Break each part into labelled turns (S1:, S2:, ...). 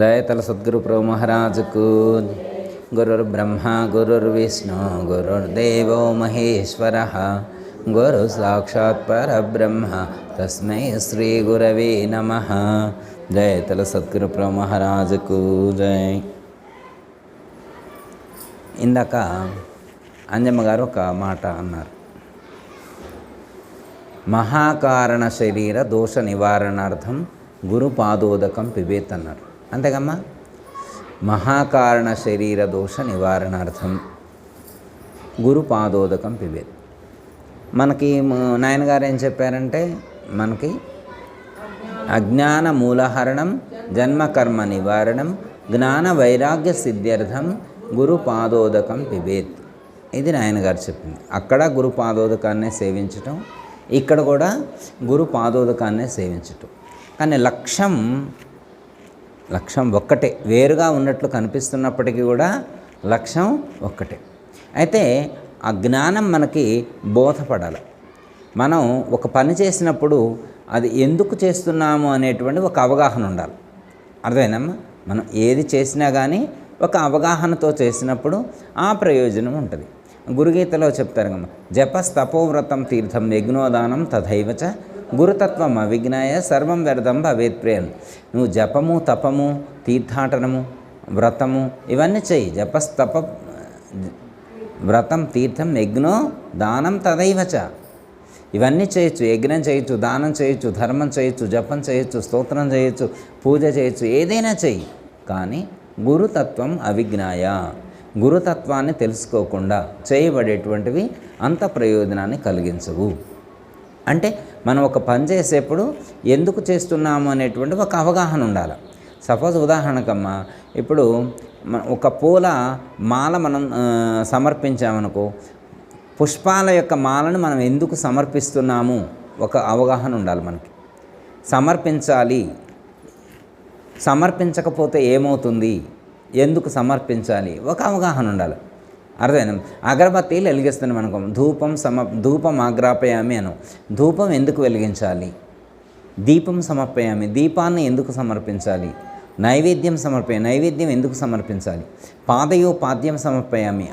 S1: దయతల సద్గురు ప్రభు మహారాజుకు గురుర్ బ్రహ్మ గురుర్ విష్ణు గురుర్దేవో మహేశ్వర గురు సాక్షాత్ పరబ్రహ్మ తస్మై శ్రీ గురవే నమ జయతల సద్గురు ప్రభు మహారాజుకు జయ ఇందాక అంజమ్మ గారు ఒక మాట అన్నారు మహాకారణ శరీర దోష నివారణార్థం గురు పాదోదకం పిబేత్ అన్నారు అంతేకమ్మా మహాకారణ శరీర దోష నివారణార్థం గురు పాదోదకం మనకి నాయనగారు ఏం చెప్పారంటే మనకి అజ్ఞాన మూలహరణం జన్మకర్మ నివారణం జ్ఞాన వైరాగ్య సిద్ధ్యర్థం గురు పాదోదకం పిబేత్ ఇది నాయనగారు చెప్పింది అక్కడ గురు పాదోదకాన్నే సేవించటం ఇక్కడ కూడా గురు పాదోదకాన్నే సేవించటం కానీ లక్ష్యం లక్ష్యం ఒక్కటే వేరుగా ఉన్నట్లు కనిపిస్తున్నప్పటికీ కూడా లక్ష్యం ఒక్కటే అయితే ఆ జ్ఞానం మనకి బోధపడాలి మనం ఒక పని చేసినప్పుడు అది ఎందుకు చేస్తున్నాము అనేటువంటి ఒక అవగాహన ఉండాలి అర్థమైనమ్మా మనం ఏది చేసినా కానీ ఒక అవగాహనతో చేసినప్పుడు ఆ ప్రయోజనం ఉంటుంది గురుగీతలో చెప్తారు కమ్మ జపస్తపోవ్రతం తీర్థం యజ్ఞోదానం తథైవచ గురుతత్వం అవిజ్ఞాయ సర్వం వ్యర్థం భవేత్ ప్రేమ్ నువ్వు జపము తపము తీర్థాటనము వ్రతము ఇవన్నీ చెయ్యి జపస్తప వ్రతం తీర్థం యజ్ఞో దానం తదైవచ ఇవన్నీ చేయొచ్చు యజ్ఞం చేయొచ్చు దానం చేయొచ్చు ధర్మం చేయొచ్చు జపం చేయొచ్చు స్తోత్రం చేయొచ్చు పూజ చేయొచ్చు ఏదైనా చెయ్యి కానీ గురుతత్వం అవిజ్ఞాయ గురుతత్వాన్ని తెలుసుకోకుండా చేయబడేటువంటివి అంత ప్రయోజనాన్ని కలిగించవు అంటే మనం ఒక పని చేసేప్పుడు ఎందుకు చేస్తున్నాము అనేటువంటి ఒక అవగాహన ఉండాలి సపోజ్ ఉదాహరణకమ్మా ఇప్పుడు ఒక పూల మాల మనం సమర్పించామనుకో పుష్పాల యొక్క మాలను మనం ఎందుకు సమర్పిస్తున్నాము ఒక అవగాహన ఉండాలి మనకి సమర్పించాలి సమర్పించకపోతే ఏమవుతుంది ఎందుకు సమర్పించాలి ఒక అవగాహన ఉండాలి అర్థమైన అగరబత్తీలు వెలిగిస్తున్నాం అనుకో ధూపం సమ ధూపం ఆగ్రాపయామి అను ధూపం ఎందుకు వెలిగించాలి దీపం సమర్పయామి దీపాన్ని ఎందుకు సమర్పించాలి నైవేద్యం సమర్పయ నైవేద్యం ఎందుకు సమర్పించాలి పాదయో పాద్యం సమర్పయామి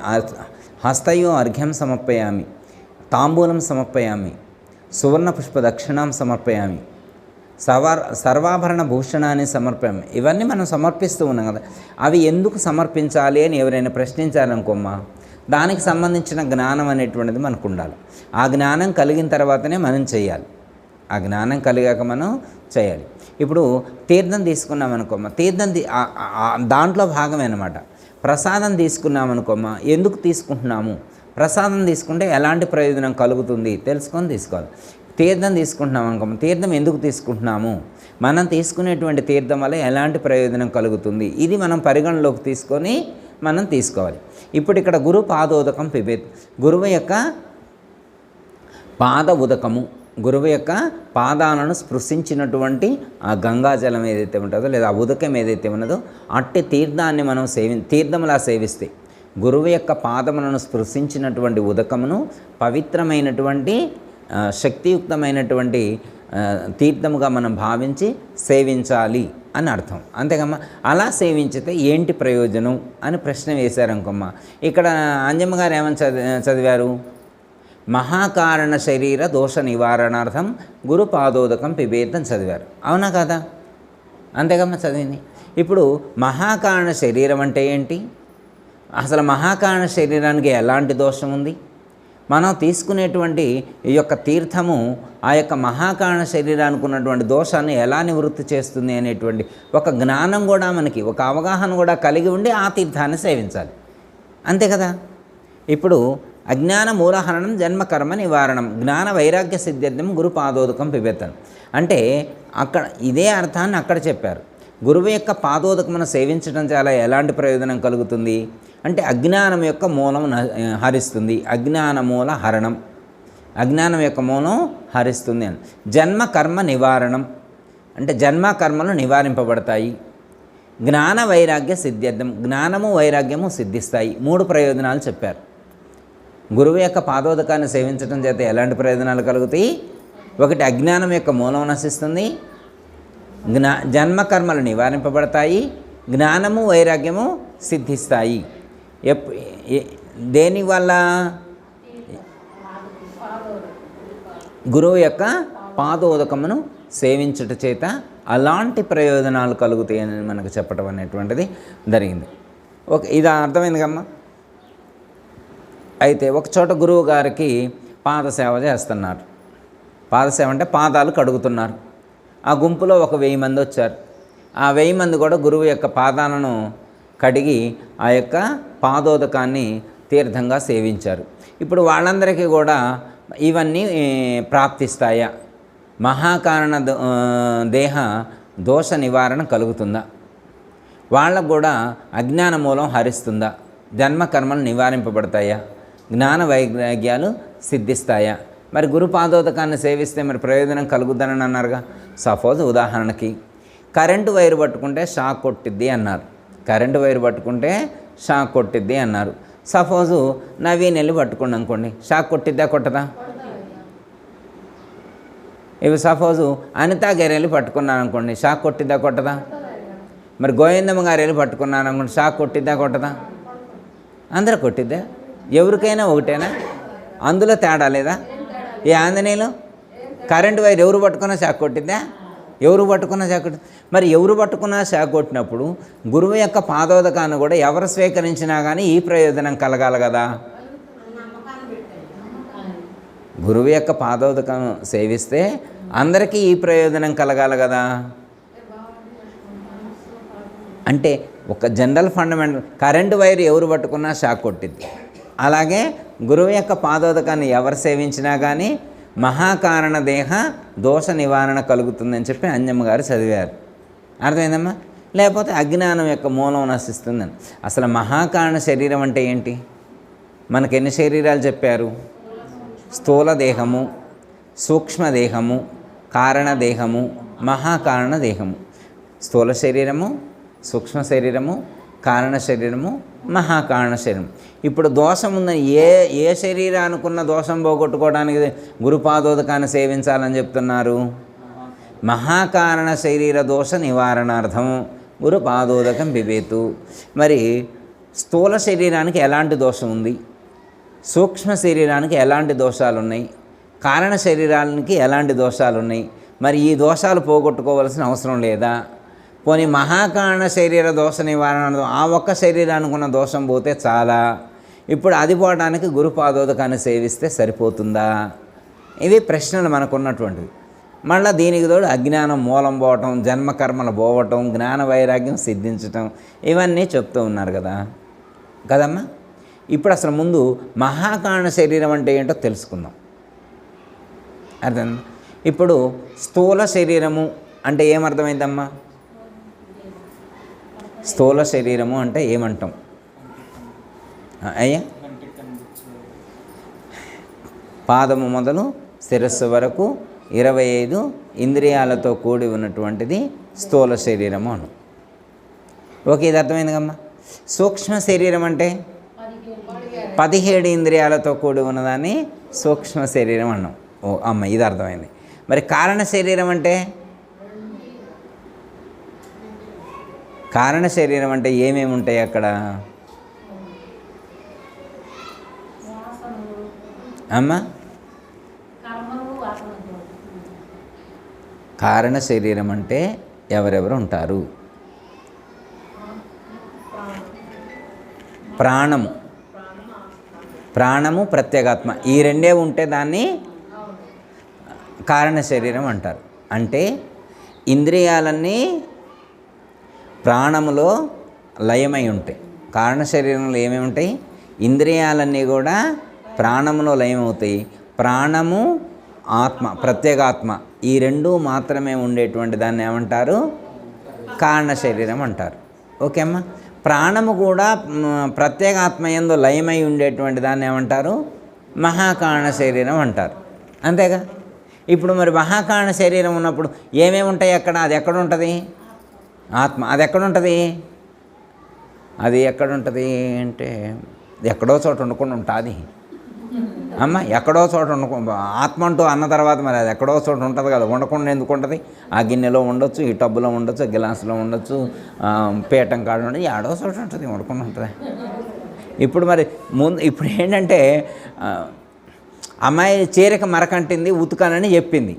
S1: హస్తయో అర్ఘ్యం సమర్పయామి తాంబూలం సమర్పయామి సువర్ణ పుష్ప దక్షిణాం సమర్పయామి సవ సర్వాభరణ భూషణాన్ని సమర్పయామి ఇవన్నీ మనం సమర్పిస్తూ ఉన్నాం కదా అవి ఎందుకు సమర్పించాలి అని ఎవరైనా ప్రశ్నించాలనుకోమ్మా దానికి సంబంధించిన జ్ఞానం అనేటువంటిది మనకు ఉండాలి ఆ జ్ఞానం కలిగిన తర్వాతనే మనం చేయాలి ఆ జ్ఞానం కలిగాక మనం చేయాలి ఇప్పుడు తీర్థం తీసుకున్నాం అనుకోమా తీర్థం దాంట్లో భాగమే అనమాట ప్రసాదం తీసుకున్నాం అనుకోమా ఎందుకు తీసుకుంటున్నాము ప్రసాదం తీసుకుంటే ఎలాంటి ప్రయోజనం కలుగుతుంది తెలుసుకొని తీసుకోవాలి తీర్థం తీసుకుంటున్నాం అనుకోమా తీర్థం ఎందుకు తీసుకుంటున్నాము మనం తీసుకునేటువంటి తీర్థం వల్ల ఎలాంటి ప్రయోజనం కలుగుతుంది ఇది మనం పరిగణలోకి తీసుకొని మనం తీసుకోవాలి ఇప్పుడు ఇక్కడ గురు పాద ఉదకం పిబేత్ గురువు యొక్క పాద ఉదకము గురువు యొక్క పాదాలను స్పృశించినటువంటి ఆ గంగాజలం ఏదైతే ఉంటుందో లేదా ఆ ఉదకం ఏదైతే ఉన్నదో అట్టి తీర్థాన్ని మనం సేవి తీర్థములా సేవిస్తే గురువు యొక్క పాదములను స్పృశించినటువంటి ఉదకమును పవిత్రమైనటువంటి శక్తియుక్తమైనటువంటి తీర్థముగా మనం భావించి సేవించాలి అని అర్థం అంతేకమ్మా అలా సేవించితే ఏంటి ప్రయోజనం అని ప్రశ్న వేశారనుకోమ్మా ఇక్కడ అంజమ్మ గారు ఏమని చదివారు మహాకారణ శరీర దోష నివారణార్థం గురుపాదోదకం పిబేతం చదివారు అవునా కదా అంతేకమ్మా చదివింది ఇప్పుడు మహాకారణ శరీరం అంటే ఏంటి అసలు మహాకారణ శరీరానికి ఎలాంటి దోషం ఉంది మనం తీసుకునేటువంటి ఈ యొక్క తీర్థము ఆ యొక్క మహాకారణ శరీరానికి ఉన్నటువంటి దోషాన్ని ఎలా నివృత్తి చేస్తుంది అనేటువంటి ఒక జ్ఞానం కూడా మనకి ఒక అవగాహన కూడా కలిగి ఉండి ఆ తీర్థాన్ని సేవించాలి అంతే కదా ఇప్పుడు అజ్ఞాన మూలహరణం జన్మకర్మ నివారణం జ్ఞాన వైరాగ్య సిద్ధ్యర్థం గురు పాదోదకం అంటే అక్కడ ఇదే అర్థాన్ని అక్కడ చెప్పారు గురువు యొక్క పాదోదకమును సేవించడం చాలా ఎలాంటి ప్రయోజనం కలుగుతుంది అంటే అజ్ఞానం యొక్క మూలం హరిస్తుంది అజ్ఞాన మూల హరణం అజ్ఞానం యొక్క మూలం హరిస్తుంది అని జన్మ కర్మ నివారణం అంటే జన్మ కర్మలు నివారింపబడతాయి జ్ఞాన వైరాగ్య సిద్ధ్యర్థం జ్ఞానము వైరాగ్యము సిద్ధిస్తాయి మూడు ప్రయోజనాలు చెప్పారు గురువు యొక్క పాదోదకాన్ని సేవించడం చేత ఎలాంటి ప్రయోజనాలు కలుగుతాయి ఒకటి అజ్ఞానం యొక్క మూలం నశిస్తుంది జ్ఞా జన్మకర్మలు నివారింపబడతాయి జ్ఞానము వైరాగ్యము సిద్ధిస్తాయి ఎప్ దేనివల్ల గురువు యొక్క పాదోదకమును సేవించట చేత అలాంటి ప్రయోజనాలు కలుగుతాయని మనకు చెప్పడం అనేటువంటిది జరిగింది ఒక ఇది అర్థమైంది కమ్మా అయితే ఒక చోట గురువు గారికి పాదసేవ చేస్తున్నారు పాదసేవ అంటే పాదాలు కడుగుతున్నారు ఆ గుంపులో ఒక వెయ్యి మంది వచ్చారు ఆ వెయ్యి మంది కూడా గురువు యొక్క పాదాలను కడిగి ఆ యొక్క పాదోదకాన్ని తీర్థంగా సేవించారు ఇప్పుడు వాళ్ళందరికీ కూడా ఇవన్నీ ప్రాప్తిస్తాయా మహాకారణ దేహ దోష నివారణ కలుగుతుందా వాళ్ళకు కూడా అజ్ఞాన మూలం హరిస్తుందా జన్మకర్మలు నివారింపబడతాయా జ్ఞాన వైరాగ్యాలు సిద్ధిస్తాయా మరి గురు పాదోదకాన్ని సేవిస్తే మరి ప్రయోజనం కలుగుతుందని అన్నారుగా సపోజ్ ఉదాహరణకి కరెంటు వైర్ పట్టుకుంటే షాక్ కొట్టిద్ది అన్నారు కరెంటు వైరు పట్టుకుంటే షాక్ కొట్టిద్ది అన్నారు సపోజు నవీన్ వెళ్ళి పట్టుకోండి అనుకోండి షాక్ కొట్టిద్దా కొట్టదా ఇవి సపోజు అనితా గారు వెళ్ళి పట్టుకున్నాను అనుకోండి షాక్ కొట్టిద్దా కొట్టదా మరి గోవిందమ్మ గారు వెళ్ళి పట్టుకున్నాను అనుకోండి షాక్ కొట్టిద్దా కొట్టదా అందరూ కొట్టిద్దా ఎవరికైనా ఒకటేనా అందులో తేడా లేదా ఈ ఆంజనేయులు కరెంటు వైర్ ఎవరు పట్టుకున్నా షాక్ కొట్టిద్దా ఎవరు పట్టుకున్న శాకొట్టు మరి ఎవరు పట్టుకున్నా కొట్టినప్పుడు గురువు యొక్క పాదోదకాన్ని కూడా ఎవరు స్వీకరించినా కానీ ఈ ప్రయోజనం కలగాలి కదా గురువు యొక్క పాదోదకం సేవిస్తే అందరికీ ఈ ప్రయోజనం కలగాలి కదా అంటే ఒక జనరల్ ఫండమెంటల్ కరెంటు వైర్ ఎవరు పట్టుకున్నా షాక్ కొట్టింది అలాగే గురువు యొక్క పాదోదకాన్ని ఎవరు సేవించినా కానీ మహాకారణ దేహ దోష నివారణ కలుగుతుందని చెప్పి అంజమ్మ గారు చదివారు అర్థమైందమ్మా లేకపోతే అజ్ఞానం యొక్క మూలం నశిస్తుందని అసలు మహాకారణ శరీరం అంటే ఏంటి మనకు ఎన్ని శరీరాలు చెప్పారు స్థూల దేహము సూక్ష్మదేహము కారణదేహము మహాకారణ దేహము స్థూల శరీరము సూక్ష్మ శరీరము కారణ శరీరము మహాకారణ శరీరం ఇప్పుడు దోషం ఉందని ఏ ఏ శరీరానుకున్న దోషం పోగొట్టుకోవడానికి గురుపాదోదకాన్ని సేవించాలని చెప్తున్నారు మహాకారణ శరీర దోష నివారణార్థం గురుపాదోదకం బిబేతు మరి స్థూల శరీరానికి ఎలాంటి దోషం ఉంది సూక్ష్మ శరీరానికి ఎలాంటి దోషాలు ఉన్నాయి కారణ శరీరానికి ఎలాంటి దోషాలు ఉన్నాయి మరి ఈ దోషాలు పోగొట్టుకోవాల్సిన అవసరం లేదా పోనీ మహాకారణ శరీర దోష నివారణ ఆ ఒక్క శరీరానికి ఉన్న దోషం పోతే చాలా ఇప్పుడు అది పోవడానికి గురుపాదోదకాన్ని సేవిస్తే సరిపోతుందా ఇవి ప్రశ్నలు మనకున్నటువంటివి మళ్ళీ దీనికి తోడు అజ్ఞానం మూలం పోవటం జన్మకర్మలు పోవటం జ్ఞాన వైరాగ్యం సిద్ధించటం ఇవన్నీ చెప్తూ ఉన్నారు కదా కదమ్మా ఇప్పుడు అసలు ముందు మహాకారణ శరీరం అంటే ఏంటో తెలుసుకుందాం అర్థం ఇప్పుడు స్థూల శరీరము అంటే ఏమర్థమైందమ్మా స్థూల శరీరము అంటే ఏమంటాం అయ్యా పాదము మొదలు శిరస్సు వరకు ఇరవై ఐదు ఇంద్రియాలతో కూడి ఉన్నటువంటిది స్థూల శరీరము అను ఓకే ఇది అర్థమైంది కమ్మా సూక్ష్మ శరీరం అంటే పదిహేడు ఇంద్రియాలతో కూడి ఉన్నదాన్ని సూక్ష్మ శరీరం అన్నాం ఓ అమ్మ ఇది అర్థమైంది మరి కారణ శరీరం అంటే కారణ శరీరం అంటే ఏమేమి ఉంటాయి అక్కడ అమ్మా కారణ శరీరం అంటే ఎవరెవరు ఉంటారు ప్రాణము ప్రాణము ప్రత్యేగాత్మ ఈ రెండే ఉంటే దాన్ని కారణ శరీరం అంటారు అంటే ఇంద్రియాలన్నీ ప్రాణములో లయమై ఉంటాయి కారణ శరీరంలో ఏమేమి ఉంటాయి ఇంద్రియాలన్నీ కూడా ప్రాణములో లయమవుతాయి ప్రాణము ఆత్మ ప్రత్యేగాత్మ ఈ రెండు మాత్రమే ఉండేటువంటి దాన్ని ఏమంటారు కారణ శరీరం అంటారు ఓకే అమ్మా ప్రాణము కూడా ప్రత్యేగాత్మ ఎందు లయమై ఉండేటువంటి దాన్ని ఏమంటారు మహాకారణ శరీరం అంటారు అంతేగా ఇప్పుడు మరి మహాకారణ శరీరం ఉన్నప్పుడు ఏమేమి ఉంటాయి అక్కడ అది ఎక్కడ ఉంటుంది ఆత్మ అది ఎక్కడుంటుంది అది ఎక్కడుంటుంది అంటే ఎక్కడో చోట ఉండకుండా ఉంటుంది అమ్మ ఎక్కడో చోట ఉండకు ఆత్మ అంటూ అన్న తర్వాత మరి అది ఎక్కడో చోట ఉంటుంది కదా ఉండకుండా ఎందుకు ఉంటుంది ఆ గిన్నెలో ఉండొచ్చు ఈ టబ్బులో ఉండొచ్చు గ్లాసులో ఉండొచ్చు పీఠం కాడ ఉండదు ఆడో చోట ఉంటుంది ఉండకుండా ఉంటుంది ఇప్పుడు మరి ముందు ఇప్పుడు ఏంటంటే అమ్మాయి చీరకి మరకంటింది ఉతుకానని చెప్పింది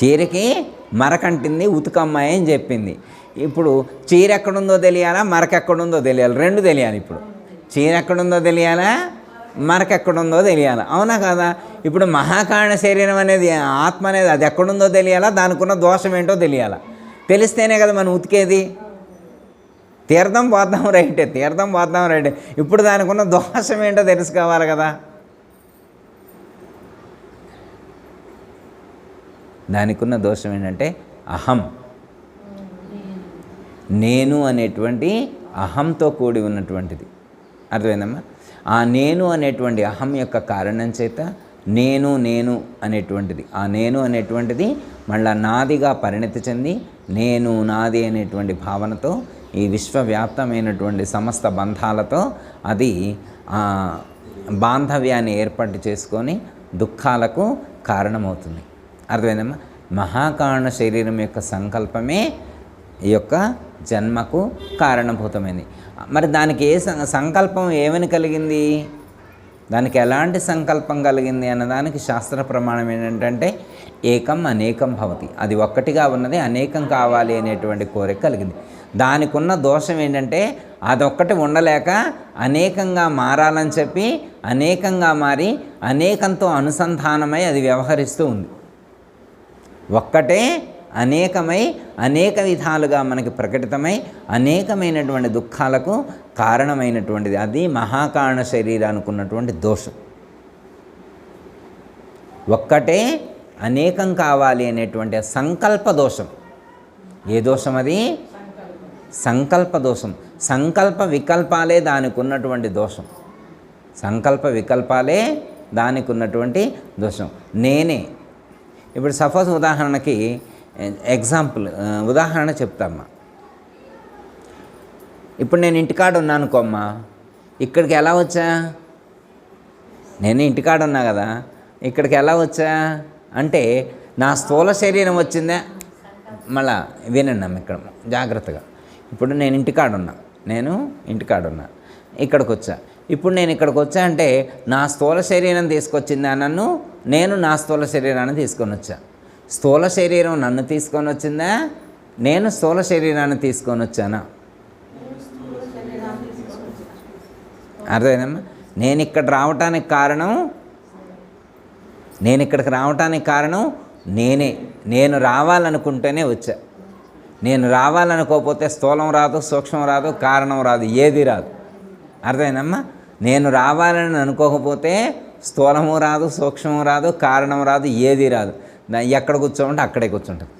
S1: చీరకి మరకంటింది ఉతుకమ్మాయి అని చెప్పింది ఇప్పుడు చీర ఎక్కడుందో తెలియాలా మరకెక్కడుందో తెలియాలి రెండు తెలియాలి ఇప్పుడు చీర ఎక్కడుందో తెలియాలా మరకెక్కడుందో తెలియాలి అవునా కదా ఇప్పుడు మహాకారణ శరీరం అనేది ఆత్మ అనేది అది ఎక్కడుందో తెలియాలా దానికున్న దోషం ఏంటో తెలియాలా తెలిస్తేనే కదా మనం ఉతికేది తీర్థం పోద్దాం రైటే తీర్థం పోద్దాం రైటే ఇప్పుడు దానికున్న దోషం ఏంటో తెలుసుకోవాలి కదా దానికి ఉన్న దోషం ఏంటంటే అహం నేను అనేటువంటి అహంతో కూడి ఉన్నటువంటిది అర్థమైందమ్మా ఆ నేను అనేటువంటి అహం యొక్క కారణం చేత నేను నేను అనేటువంటిది ఆ నేను అనేటువంటిది మళ్ళా నాదిగా పరిణతి చెంది నేను నాది అనేటువంటి భావనతో ఈ విశ్వవ్యాప్తమైనటువంటి సమస్త బంధాలతో అది బాంధవ్యాన్ని ఏర్పాటు చేసుకొని దుఃఖాలకు కారణమవుతుంది అర్థమైందమ్మా మహాకారణ శరీరం యొక్క సంకల్పమే ఈ యొక్క జన్మకు కారణభూతమైంది మరి దానికి ఏ సంకల్పం ఏమని కలిగింది దానికి ఎలాంటి సంకల్పం కలిగింది అన్నదానికి శాస్త్ర ప్రమాణం ఏంటంటే ఏకం అనేకం భవతి అది ఒక్కటిగా ఉన్నది అనేకం కావాలి అనేటువంటి కోరిక కలిగింది దానికి ఉన్న దోషం ఏంటంటే అదొక్కటి ఉండలేక అనేకంగా మారాలని చెప్పి అనేకంగా మారి అనేకంతో అనుసంధానమై అది వ్యవహరిస్తూ ఉంది ఒక్కటే అనేకమై అనేక విధాలుగా మనకి ప్రకటితమై అనేకమైనటువంటి దుఃఖాలకు కారణమైనటువంటిది అది మహాకారణ ఉన్నటువంటి దోషం ఒక్కటే అనేకం కావాలి అనేటువంటి సంకల్ప దోషం ఏ దోషం అది సంకల్ప దోషం సంకల్ప వికల్పాలే దానికి ఉన్నటువంటి దోషం సంకల్ప వికల్పాలే దానికి ఉన్నటువంటి దోషం నేనే ఇప్పుడు సపోజ్ ఉదాహరణకి ఎగ్జాంపుల్ ఉదాహరణ చెప్తామ్మా ఇప్పుడు నేను ఇంటికాడ ఉన్నాను అనుకోమ్మా ఇక్కడికి ఎలా వచ్చా నేను ఇంటికాడ ఉన్నా కదా ఇక్కడికి ఎలా వచ్చా అంటే నా స్థూల శరీరం వచ్చిందే మళ్ళా వినన్నాం ఇక్కడ జాగ్రత్తగా ఇప్పుడు నేను ఇంటికాడున్నా నేను ఇంటికాడున్నా ఇక్కడికి వచ్చా ఇప్పుడు నేను ఇక్కడికి వచ్చా అంటే నా స్థూల శరీరం తీసుకొచ్చిందా నన్ను నేను నా స్థూల శరీరాన్ని తీసుకొని వచ్చాను స్థూల శరీరం నన్ను తీసుకొని వచ్చిందా నేను స్థూల శరీరాన్ని తీసుకొని వచ్చానా అర్థమైందమ్మా నేను ఇక్కడ రావటానికి కారణం నేను ఇక్కడికి రావటానికి కారణం నేనే నేను రావాలనుకుంటేనే వచ్చా నేను రావాలనుకోకపోతే స్థూలం రాదు సూక్ష్మం రాదు కారణం రాదు ఏది రాదు అర్థమైందమ్మా నేను రావాలని అనుకోకపోతే స్థూలము రాదు సూక్ష్మము రాదు కారణం రాదు ఏది రాదు ఎక్కడ కూర్చోమంటే అక్కడే కూర్చుంటుంది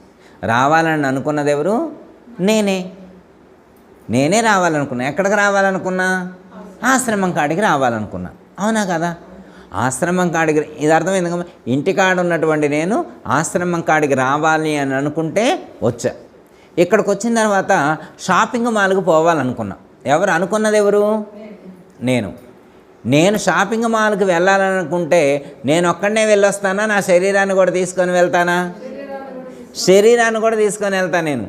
S1: రావాలని అనుకున్నది ఎవరు నేనే నేనే రావాలనుకున్నా ఎక్కడికి రావాలనుకున్నా ఆశ్రమం కాడికి రావాలనుకున్నా అవునా కదా ఆశ్రమం కాడికి ఇది అర్థం ఎందుకంటే ఇంటికాడ ఉన్నటువంటి నేను ఆశ్రమం కాడికి రావాలి అని అనుకుంటే వచ్చా ఇక్కడికి వచ్చిన తర్వాత షాపింగ్ మాల్కి పోవాలనుకున్నా ఎవరు అనుకున్నది ఎవరు నేను నేను షాపింగ్ మాల్కి వెళ్ళాలనుకుంటే నేను ఒక్కడనే వెళ్ళొస్తానా నా శరీరాన్ని కూడా తీసుకొని వెళ్తానా శరీరాన్ని కూడా తీసుకొని వెళ్తాను నేను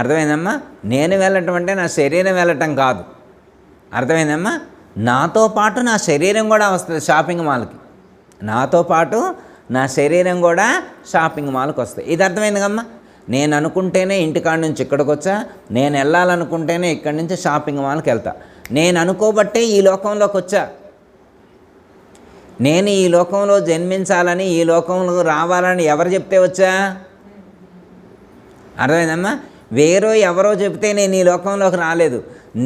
S1: అర్థమైందమ్మా నేను వెళ్ళటం అంటే నా శరీరం వెళ్ళటం కాదు అర్థమైందమ్మా నాతో పాటు నా శరీరం కూడా వస్తుంది షాపింగ్ మాల్కి నాతో పాటు నా శరీరం కూడా షాపింగ్ మాల్కి వస్తుంది ఇది అర్థమైంది కమ్మా నేను అనుకుంటేనే ఇంటికాడ నుంచి ఇక్కడికి వచ్చా నేను వెళ్ళాలనుకుంటేనే ఇక్కడి నుంచి షాపింగ్ మాల్కి వెళ్తా నేను అనుకోబట్టే ఈ లోకంలోకి వచ్చా నేను ఈ లోకంలో జన్మించాలని ఈ లోకంలో రావాలని ఎవరు చెప్తే వచ్చా అర్థమైందమ్మా వేరే ఎవరో చెప్తే నేను ఈ లోకంలోకి రాలేదు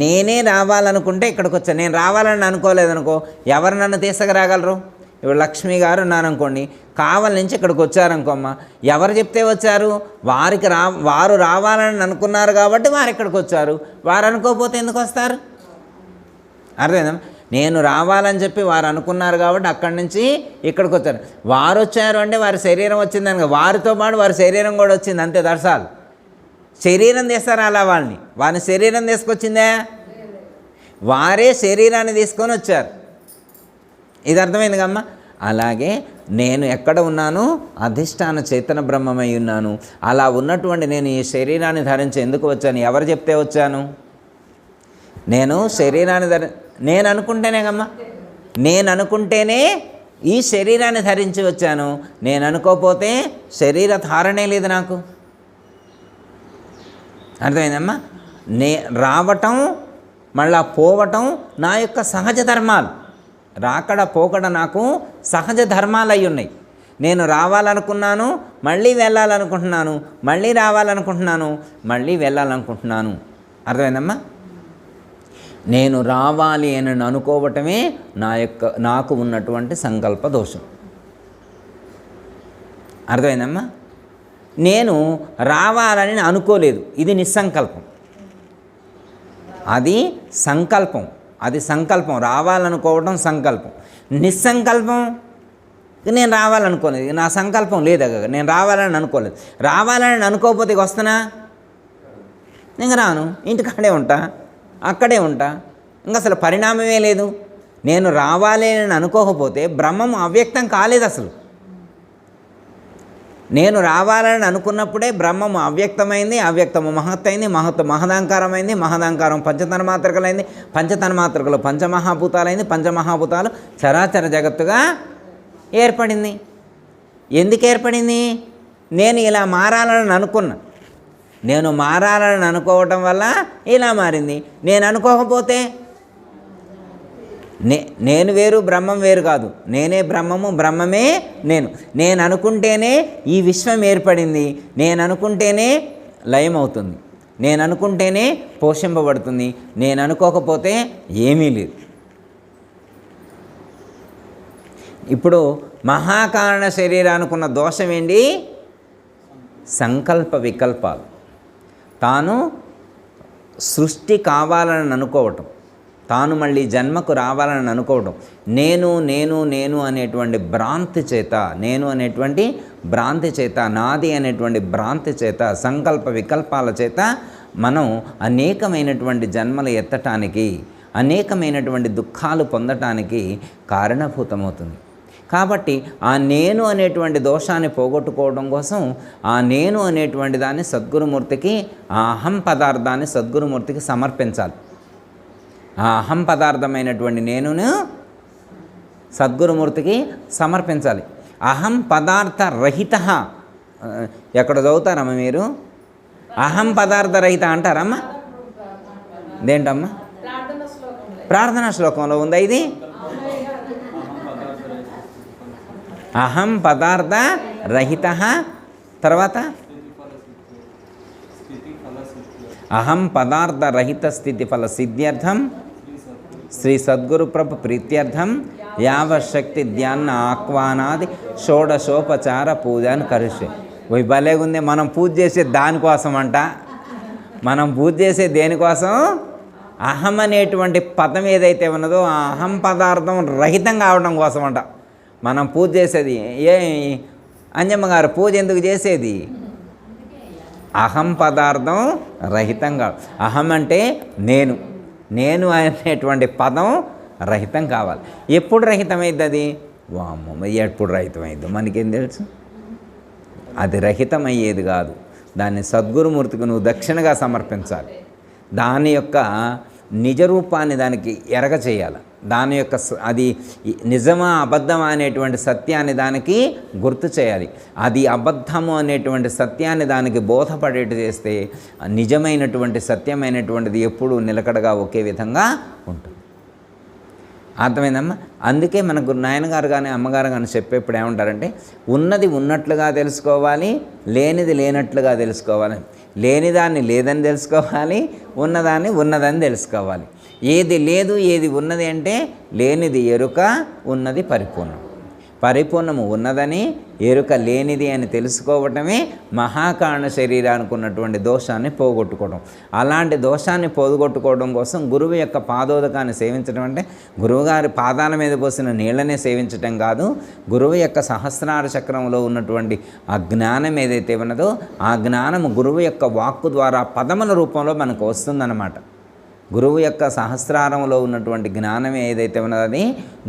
S1: నేనే రావాలనుకుంటే ఇక్కడికి వచ్చాను నేను రావాలని అనుకోలేదనుకో ఎవరు నన్ను తీసుకురాగలరు ఇప్పుడు లక్ష్మి గారు ఉన్నారనుకోండి కావలి నుంచి ఇక్కడికి వచ్చారనుకోమ్మ ఎవరు చెప్తే వచ్చారు వారికి రా వారు రావాలని అనుకున్నారు కాబట్టి వారు ఇక్కడికి వచ్చారు వారు అనుకోకపోతే ఎందుకు వస్తారు అర్థమైందా నేను రావాలని చెప్పి వారు అనుకున్నారు కాబట్టి అక్కడి నుంచి ఇక్కడికి వచ్చారు వారు వచ్చారు అంటే వారి శరీరం వచ్చిందని వారితో పాటు వారి శరీరం కూడా వచ్చింది అంతే దర్శాలు శరీరం తీస్తారు అలా వాళ్ళని వారిని శరీరం తీసుకొచ్చిందే వారే శరీరాన్ని తీసుకొని వచ్చారు ఇది అర్థమైంది కమ్మ అలాగే నేను ఎక్కడ ఉన్నాను అధిష్టాన చైతన్య బ్రహ్మమై ఉన్నాను అలా ఉన్నటువంటి నేను ఈ శరీరాన్ని ధరించి ఎందుకు వచ్చాను ఎవరు చెప్తే వచ్చాను నేను శరీరాన్ని ధరి నేను అనుకుంటేనే కమ్మా నేను అనుకుంటేనే ఈ శరీరాన్ని ధరించి వచ్చాను నేను అనుకోపోతే శరీర ధారణే లేదు నాకు అర్థమైందమ్మా నే రావటం మళ్ళా పోవటం నా యొక్క సహజ ధర్మాలు రాకడ పోకడ నాకు సహజ ధర్మాలు అయి ఉన్నాయి నేను రావాలనుకున్నాను మళ్ళీ వెళ్ళాలనుకుంటున్నాను మళ్ళీ రావాలనుకుంటున్నాను మళ్ళీ వెళ్ళాలనుకుంటున్నాను అర్థమైందమ్మా నేను రావాలి అని అనుకోవటమే నా యొక్క నాకు ఉన్నటువంటి సంకల్ప దోషం అర్థమైందమ్మా నేను రావాలని అనుకోలేదు ఇది నిస్సంకల్పం అది సంకల్పం అది సంకల్పం రావాలనుకోవటం సంకల్పం నిస్సంకల్పం నేను రావాలనుకోలేదు నా సంకల్పం లేదు నేను రావాలని అనుకోలేదు రావాలని అనుకోకపోతే వస్తానా నేను రాను ఇంటికాడే ఉంటా అక్కడే ఉంటా ఇంకా అసలు పరిణామమే లేదు నేను రావాలి అని అనుకోకపోతే బ్రహ్మం అవ్యక్తం కాలేదు అసలు నేను రావాలని అనుకున్నప్పుడే బ్రహ్మము అవ్యక్తమైంది అవ్యక్తము మహత్తైంది మహత్ మహదాంకారమైంది మహదాంకారం పంచతన్మాత్రికలైంది పంచతన్మాత్రికలు పంచమహాభూతాలైంది పంచమహాభూతాలు చరాచర జగత్తుగా ఏర్పడింది ఎందుకు ఏర్పడింది నేను ఇలా మారాలని అనుకున్నా నేను మారాలని అనుకోవటం వల్ల ఇలా మారింది నేను అనుకోకపోతే నే నేను వేరు బ్రహ్మం వేరు కాదు నేనే బ్రహ్మము బ్రహ్మమే నేను నేను అనుకుంటేనే ఈ విశ్వం ఏర్పడింది నేను అనుకుంటేనే లయం అవుతుంది నేను అనుకుంటేనే పోషింపబడుతుంది నేను అనుకోకపోతే ఏమీ లేదు ఇప్పుడు మహాకారణ శరీరానికి ఉన్న దోషం ఏంటి సంకల్ప వికల్పాలు తాను సృష్టి కావాలని అనుకోవటం తాను మళ్ళీ జన్మకు రావాలని అనుకోవడం నేను నేను నేను అనేటువంటి భ్రాంతి చేత నేను అనేటువంటి భ్రాంతి చేత నాది అనేటువంటి భ్రాంతి చేత సంకల్ప వికల్పాల చేత మనం అనేకమైనటువంటి జన్మలు ఎత్తటానికి అనేకమైనటువంటి దుఃఖాలు పొందటానికి కారణభూతమవుతుంది కాబట్టి ఆ నేను అనేటువంటి దోషాన్ని పోగొట్టుకోవడం కోసం ఆ నేను అనేటువంటి దాన్ని సద్గురుమూర్తికి ఆ అహం పదార్థాన్ని సద్గురుమూర్తికి సమర్పించాలి ఆ అహం పదార్థమైనటువంటి నేనును సద్గురుమూర్తికి సమర్పించాలి అహం పదార్థ రహిత ఎక్కడ చదువుతారమ్మా మీరు అహం పదార్థ రహిత అంటారమ్మా దేంటమ్మా ప్రార్థనా శ్లోకంలో ఉందా ఇది అహం పదార్థ రహిత తర్వాత అహం పదార్థ రహిత స్థితి ఫల సిద్ధ్యర్థం శ్రీ సద్గురు ప్రభు ప్రీత్యర్థం యావశక్తి ధ్యాన ఆహ్వానాది షోడశోపచార అని కరుషు ఓ భలేగుంది మనం పూజ చేసే దానికోసం అంట మనం పూజ చేసే దేనికోసం అహం అనేటువంటి పదం ఏదైతే ఉన్నదో ఆ అహం పదార్థం రహితం కావడం కోసం అంట మనం పూజ చేసేది ఏ అంజమ్మ గారు పూజ ఎందుకు చేసేది అహం పదార్థం రహితం కాదు అహం అంటే నేను నేను అనేటువంటి పదం రహితం కావాలి ఎప్పుడు రహితమైద్ది అది వామ్మ ఎప్పుడు రహితమైద్ది మనకేం తెలుసు అది రహితమయ్యేది కాదు దాన్ని సద్గురుమూర్తికి నువ్వు దక్షిణగా సమర్పించాలి దాని యొక్క నిజరూపాన్ని దానికి ఎరగ చేయాలి దాని యొక్క అది నిజమా అబద్ధమా అనేటువంటి సత్యాన్ని దానికి గుర్తు చేయాలి అది అబద్ధము అనేటువంటి సత్యాన్ని దానికి బోధపడేటు చేస్తే నిజమైనటువంటి సత్యమైనటువంటిది ఎప్పుడూ నిలకడగా ఒకే విధంగా ఉంటుంది అర్థమైందమ్మా అందుకే మనకు నాయనగారు కానీ అమ్మగారు కానీ చెప్పేప్పుడు ఏమంటారంటే ఉన్నది ఉన్నట్లుగా తెలుసుకోవాలి లేనిది లేనట్లుగా తెలుసుకోవాలి లేనిదాన్ని లేదని తెలుసుకోవాలి ఉన్నదాన్ని ఉన్నదని తెలుసుకోవాలి ఏది లేదు ఏది ఉన్నది అంటే లేనిది ఎరుక ఉన్నది పరిపూర్ణం పరిపూర్ణము ఉన్నదని ఎరుక లేనిది అని తెలుసుకోవటమే మహాకారణ శరీరానికి ఉన్నటువంటి దోషాన్ని పోగొట్టుకోవడం అలాంటి దోషాన్ని పోగొట్టుకోవడం కోసం గురువు యొక్క పాదోదకాన్ని సేవించడం అంటే గురువుగారి పాదాల మీద పోసిన నీళ్ళనే సేవించటం కాదు గురువు యొక్క సహస్రార చక్రంలో ఉన్నటువంటి ఆ జ్ఞానం ఏదైతే ఉన్నదో ఆ జ్ఞానము గురువు యొక్క వాక్కు ద్వారా పదముల రూపంలో మనకు వస్తుందన్నమాట గురువు యొక్క సహస్రారంలో ఉన్నటువంటి జ్ఞానం ఏదైతే ఉన్నదో అది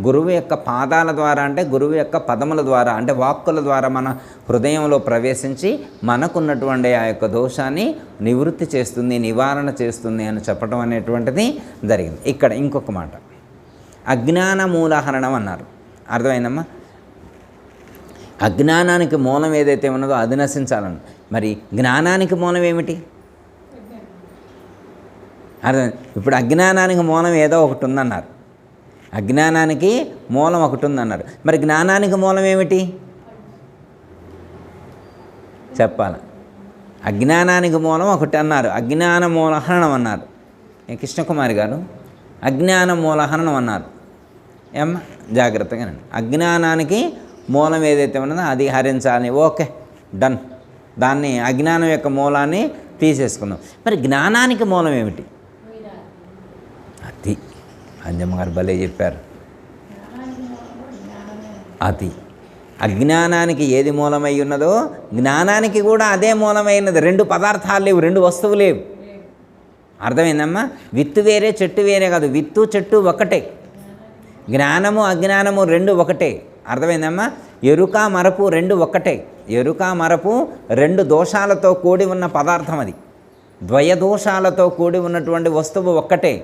S1: గురువు యొక్క పాదాల ద్వారా అంటే గురువు యొక్క పదముల ద్వారా అంటే వాక్కుల ద్వారా మన హృదయంలో ప్రవేశించి మనకున్నటువంటి ఆ యొక్క దోషాన్ని నివృత్తి చేస్తుంది నివారణ చేస్తుంది అని చెప్పడం అనేటువంటిది జరిగింది ఇక్కడ ఇంకొక మాట అజ్ఞాన మూలహరణం అన్నారు అర్థమైందమ్మా అజ్ఞానానికి మూలం ఏదైతే ఉన్నదో అది నశించాలని మరి జ్ఞానానికి మూలం ఏమిటి అర్థం ఇప్పుడు అజ్ఞానానికి మూలం ఏదో ఒకటి ఉందన్నారు అజ్ఞానానికి మూలం ఒకటి ఉందన్నారు మరి జ్ఞానానికి మూలం ఏమిటి చెప్పాలి అజ్ఞానానికి మూలం ఒకటి అన్నారు అజ్ఞాన మూలహరణం అన్నారు కృష్ణకుమారి గారు అజ్ఞాన మూలహరణం అన్నారు ఏమ్మా జాగ్రత్తగా అజ్ఞానానికి మూలం ఏదైతే ఉన్నదో అది హరించాలని ఓకే డన్ దాన్ని అజ్ఞానం యొక్క మూలాన్ని తీసేసుకుందాం మరి జ్ఞానానికి మూలం ఏమిటి అంజమ్మ గారు భలే చెప్పారు అతి అజ్ఞానానికి ఏది మూలమై ఉన్నదో జ్ఞానానికి కూడా అదే మూలమైనది రెండు పదార్థాలు లేవు రెండు వస్తువులు లేవు అర్థమైందమ్మా విత్తు వేరే చెట్టు వేరే కాదు విత్తు చెట్టు ఒకటే జ్ఞానము అజ్ఞానము రెండు ఒకటే అర్థమైందమ్మా ఎరుక మరపు రెండు ఒకటే ఎరుక మరపు రెండు దోషాలతో కూడి ఉన్న పదార్థం అది ద్వయదోషాలతో కూడి ఉన్నటువంటి వస్తువు ఒక్కటే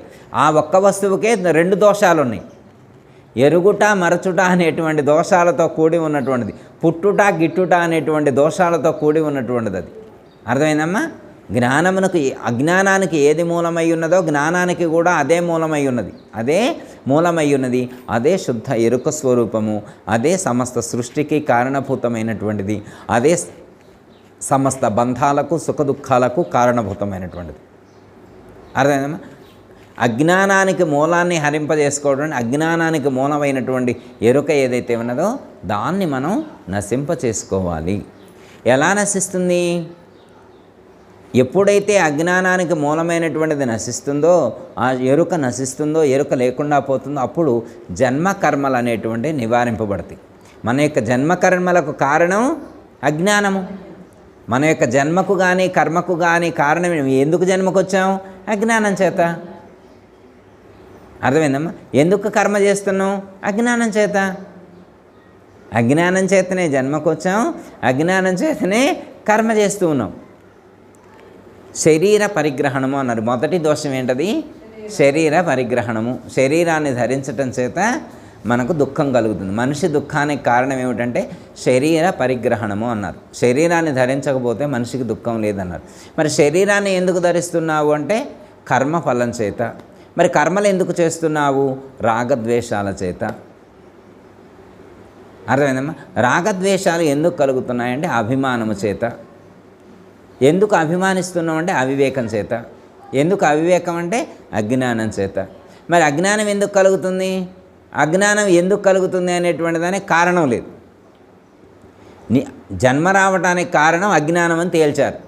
S1: ఆ ఒక్క వస్తువుకే రెండు దోషాలు ఉన్నాయి ఎరుగుట మరచుట అనేటువంటి దోషాలతో కూడి ఉన్నటువంటిది పుట్టుట గిట్టుట అనేటువంటి దోషాలతో కూడి ఉన్నటువంటిది అది అర్థమైందమ్మా జ్ఞానమునకు అజ్ఞానానికి ఏది మూలమై ఉన్నదో జ్ఞానానికి కూడా అదే మూలమై ఉన్నది అదే మూలమై ఉన్నది అదే శుద్ధ ఎరుక స్వరూపము అదే సమస్త సృష్టికి కారణభూతమైనటువంటిది అదే సమస్త బంధాలకు సుఖ దుఃఖాలకు కారణభూతమైనటువంటిది అర్థమైందమ్మా అజ్ఞానానికి మూలాన్ని హరింపజేసుకోవడం అజ్ఞానానికి మూలమైనటువంటి ఎరుక ఏదైతే ఉన్నదో దాన్ని మనం నశింప చేసుకోవాలి ఎలా నశిస్తుంది ఎప్పుడైతే అజ్ఞానానికి మూలమైనటువంటిది నశిస్తుందో ఆ ఎరుక నశిస్తుందో ఎరుక లేకుండా పోతుందో అప్పుడు జన్మకర్మలు అనేటువంటివి నివారింపబడతాయి మన యొక్క జన్మకర్మలకు కారణం అజ్ఞానము మన యొక్క జన్మకు కానీ కర్మకు కానీ కారణం ఎందుకు జన్మకు వచ్చాము అజ్ఞానం చేత అర్థమైందమ్మా ఎందుకు కర్మ చేస్తున్నాం అజ్ఞానం చేత అజ్ఞానం చేతనే జన్మకు వచ్చాం అజ్ఞానం చేతనే కర్మ చేస్తూ ఉన్నాం శరీర పరిగ్రహణము అన్నారు మొదటి దోషం ఏంటది శరీర పరిగ్రహణము శరీరాన్ని ధరించటం చేత మనకు దుఃఖం కలుగుతుంది మనిషి దుఃఖానికి కారణం ఏమిటంటే శరీర పరిగ్రహణము అన్నారు శరీరాన్ని ధరించకపోతే మనిషికి దుఃఖం లేదన్నారు మరి శరీరాన్ని ఎందుకు ధరిస్తున్నావు అంటే కర్మ ఫలం చేత మరి కర్మలు ఎందుకు చేస్తున్నావు రాగద్వేషాల చేత అర్థమైందమ్మా రాగద్వేషాలు ఎందుకు కలుగుతున్నాయంటే అభిమానము చేత ఎందుకు అభిమానిస్తున్నామంటే అవివేకం చేత ఎందుకు అవివేకం అంటే అజ్ఞానం చేత మరి అజ్ఞానం ఎందుకు కలుగుతుంది అజ్ఞానం ఎందుకు కలుగుతుంది అనేటువంటి దానికి కారణం లేదు నీ జన్మ రావటానికి కారణం అజ్ఞానం అని తేల్చారు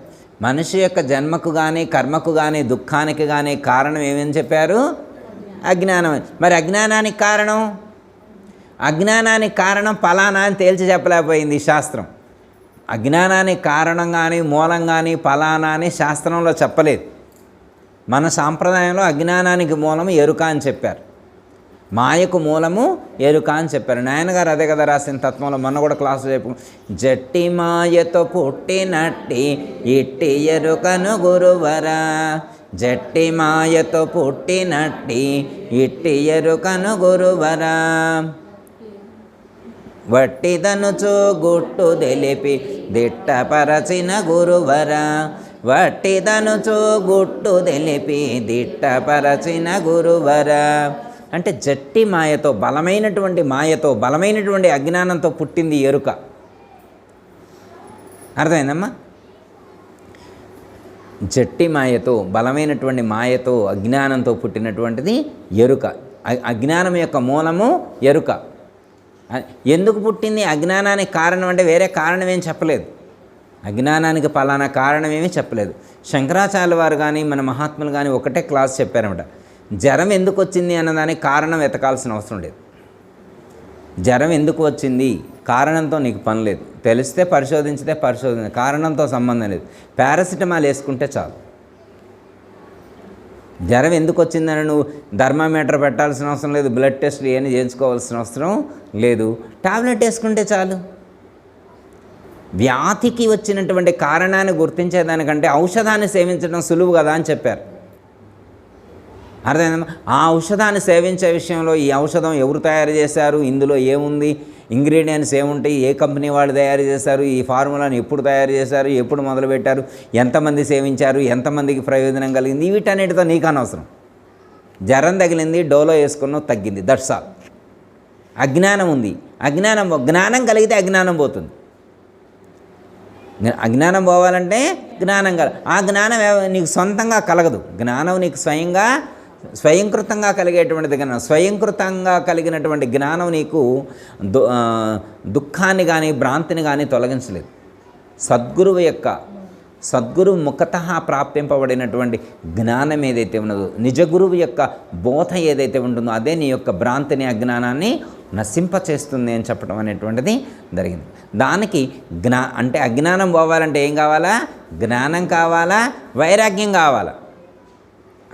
S1: మనిషి యొక్క జన్మకు కానీ కర్మకు కానీ దుఃఖానికి కానీ కారణం ఏమని చెప్పారు అజ్ఞానం మరి అజ్ఞానానికి కారణం అజ్ఞానానికి కారణం ఫలానా అని తేల్చి చెప్పలేకపోయింది శాస్త్రం అజ్ఞానానికి కారణం కానీ మూలం కానీ ఫలానా అని శాస్త్రంలో చెప్పలేదు మన సాంప్రదాయంలో అజ్ఞానానికి మూలం ఎరుక అని చెప్పారు మాయకు మూలము ఎరుక అని చెప్పారు నాయనగారు అదే కదా రాసిన తత్వంలో మొన్న కూడా క్లాసు చెప్పు జట్టి మాయతో పుట్టినట్టి ఇట్టి ఎరుకను గురువరా జట్టి మాయతో పుట్టినట్టి ఇట్టి ఎరుకను గురువరా వట్టిదనుచు గుట్టు తెలిపి దిట్టపరచిన గురువరా వట్టిదనుచు గుట్టు తెలిపి దిట్టపరచిన గురువరా అంటే జట్టి మాయతో బలమైనటువంటి మాయతో బలమైనటువంటి అజ్ఞానంతో పుట్టింది ఎరుక అర్థమైందమ్మా జట్టి మాయతో బలమైనటువంటి మాయతో అజ్ఞానంతో పుట్టినటువంటిది ఎరుక అజ్ఞానం యొక్క మూలము ఎరుక ఎందుకు పుట్టింది అజ్ఞానానికి కారణం అంటే వేరే కారణం చెప్పలేదు అజ్ఞానానికి పలానా కారణం చెప్పలేదు శంకరాచార్య వారు కానీ మన మహాత్ములు కానీ ఒకటే క్లాస్ చెప్పారన్నమాట జ్వరం ఎందుకు వచ్చింది అన్నదానికి కారణం వెతకాల్సిన అవసరం లేదు జ్వరం ఎందుకు వచ్చింది కారణంతో నీకు పని లేదు తెలిస్తే పరిశోధించితే పరిశోధన కారణంతో సంబంధం లేదు పారాసిటమాల్ వేసుకుంటే చాలు జ్వరం ఎందుకు వచ్చిందని నువ్వు ధర్మామీటర్ పెట్టాల్సిన అవసరం లేదు బ్లడ్ టెస్ట్ ఏమి చేయించుకోవాల్సిన అవసరం లేదు టాబ్లెట్ వేసుకుంటే చాలు వ్యాధికి వచ్చినటువంటి కారణాన్ని గుర్తించేదానికంటే ఔషధాన్ని సేవించడం సులువు కదా అని చెప్పారు అర్థమైందా ఆ ఔషధాన్ని సేవించే విషయంలో ఈ ఔషధం ఎవరు తయారు చేశారు ఇందులో ఏముంది ఇంగ్రీడియంట్స్ ఏముంటాయి ఏ కంపెనీ వాళ్ళు తయారు చేశారు ఈ ఫార్ములాను ఎప్పుడు తయారు చేశారు ఎప్పుడు మొదలుపెట్టారు ఎంతమంది సేవించారు ఎంతమందికి ప్రయోజనం కలిగింది వీటన్నిటితో నీకు అనవసరం జ్వరం తగిలింది డోలో వేసుకున్నావు తగ్గింది దట్స్ ఆల్ అజ్ఞానం ఉంది అజ్ఞానం జ్ఞానం కలిగితే అజ్ఞానం పోతుంది అజ్ఞానం పోవాలంటే జ్ఞానం కల ఆ జ్ఞానం నీకు సొంతంగా కలగదు జ్ఞానం నీకు స్వయంగా స్వయంకృతంగా కలిగేటువంటిది కన్నా స్వయంకృతంగా కలిగినటువంటి జ్ఞానం నీకు దు దుఃఖాన్ని కానీ భ్రాంతిని కానీ తొలగించలేదు సద్గురువు యొక్క సద్గురు ముఖత ప్రాప్తింపబడినటువంటి జ్ఞానం ఏదైతే ఉన్నదో గురువు యొక్క బోధ ఏదైతే ఉంటుందో అదే నీ యొక్క భ్రాంతిని అజ్ఞానాన్ని నశింపచేస్తుంది అని చెప్పడం అనేటువంటిది జరిగింది దానికి జ్ఞా అంటే అజ్ఞానం పోవాలంటే ఏం కావాలా జ్ఞానం కావాలా వైరాగ్యం కావాలా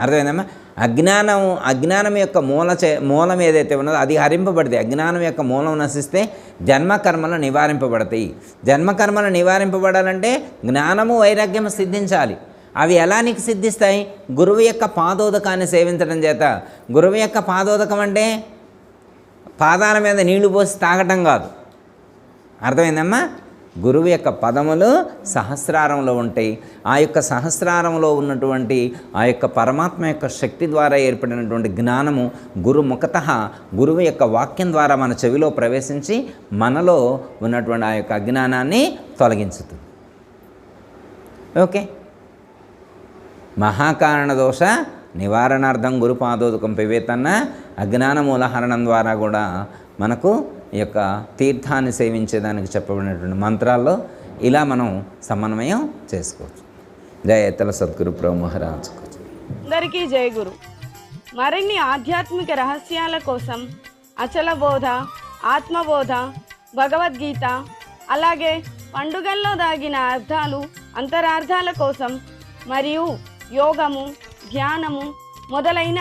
S1: అర్థమైందమ్మా అజ్ఞానం అజ్ఞానం యొక్క మూల చే మూలం ఏదైతే ఉన్నదో అది హరింపబడితే అజ్ఞానం యొక్క మూలం నశిస్తే జన్మకర్మలు నివారింపబడతాయి జన్మకర్మలు నివారింపబడాలంటే జ్ఞానము వైరాగ్యము సిద్ధించాలి అవి ఎలా నీకు సిద్ధిస్తాయి గురువు యొక్క పాదోదకాన్ని సేవించడం చేత గురువు యొక్క పాదోదకం అంటే పాదాల మీద నీళ్లు పోసి తాగటం కాదు అర్థమైందమ్మా గురువు యొక్క పదములు సహస్రారంలో ఉంటాయి ఆ యొక్క సహస్రారంలో ఉన్నటువంటి ఆ యొక్క పరమాత్మ యొక్క శక్తి ద్వారా ఏర్పడినటువంటి జ్ఞానము గురు ముఖత గురువు యొక్క వాక్యం ద్వారా మన చెవిలో ప్రవేశించి మనలో ఉన్నటువంటి ఆ యొక్క అజ్ఞానాన్ని తొలగించుతుంది ఓకే మహాకారణ దోష నివారణార్థం గురుపాదోదకం పివేతన్న అజ్ఞానమూలహరణం ద్వారా కూడా మనకు ఈ యొక్క తీర్థాన్ని సేవించేదానికి చెప్పబడినటువంటి మంత్రాల్లో ఇలా మనం సమన్వయం చేసుకోవచ్చు జయతల సద్గురు ప్రమోహరాజుకు
S2: అందరికీ జయగురు మరిన్ని ఆధ్యాత్మిక రహస్యాల కోసం అచల బోధ ఆత్మబోధ భగవద్గీత అలాగే పండుగల్లో దాగిన అర్థాలు అంతరార్థాల కోసం మరియు యోగము ధ్యానము మొదలైన